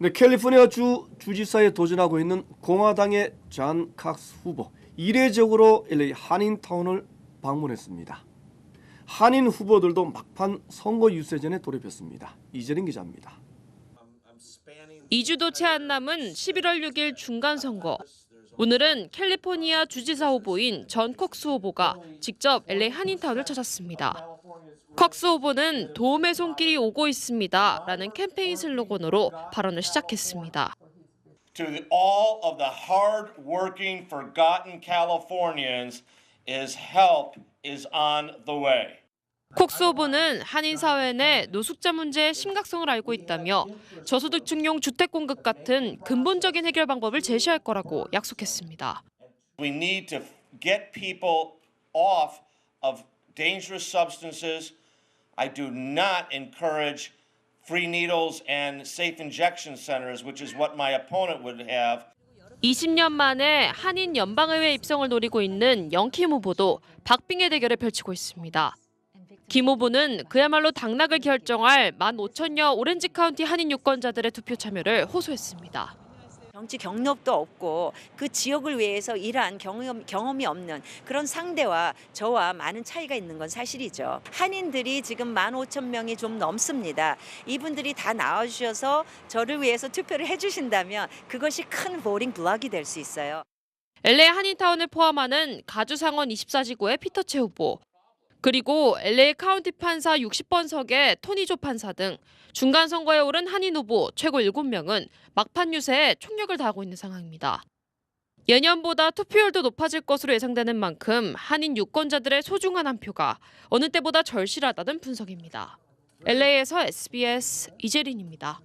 네, 캘리포니아 주 주지사에 도전하고 있는 공화당의 존 칵스 후보 이례적으로 LA 한인타운을 방문했습니다. 한인 후보들도 막판 선거 유세전에 돌입했습니다. 이재린 기자입니다. 이주도 채 안 남은 11월 6일 중간 선거. 오늘은 캘리포니아 주지사 후보인 전 콕스 후보가 직접 LA 한인타운을 찾았습니다. 콕스 후보는 도움의 손길이 오고 있습니다. 라는 캠페인 슬로건으로 발언을 시작했습니다. to all of the hard-working, forgotten Californians is help is on the way. 콕스 후보는 한인 사회 내 노숙자 문제의 심각성을 알고 있다며 저소득층용 주택 공급 같은 근본적인 해결 방법을 제시할 거라고 약속했습니다. We need to get people off of dangerous substances. I do not encourage free needles and safe injection centers, which is what my opponent would have. 20년 만에 한인 연방의회 입성을 노리고 있는 영킴 후보도 박빙의 대결을 펼치고 있습니다. 김 후보는 그야말로 당락을 결정할 15,000여 오렌지 카운티 한인 유권자들의 투표 참여를 호소했습니다. 정치 경력도 없고 그 지역을 위해서 일한 경험, 경험이 없는 그런 상대와 저와 많은 차이가 있는 건 사실이죠. 한인들이 지금 15,000명이 좀 넘습니다. 이분들이 다 나와주셔서 저를 위해서 투표를 해주신다면 그것이 큰 보링 블락이 될 수 있어요. LA 한인타운을 포함하는 가주상원 24지구의 피터체 후보, 그리고 LA 카운티 판사 60번석의 토니조 판사 등 중간 선거에 오른 한인 후보 최고 7명은 막판 유세에 총력을 다하고 있는 상황입니다. 예년보다 투표율도 높아질 것으로 예상되는 만큼 한인 유권자들의 소중한 한 표가 어느 때보다 절실하다는 분석입니다. LA에서 SBS 이재린입니다.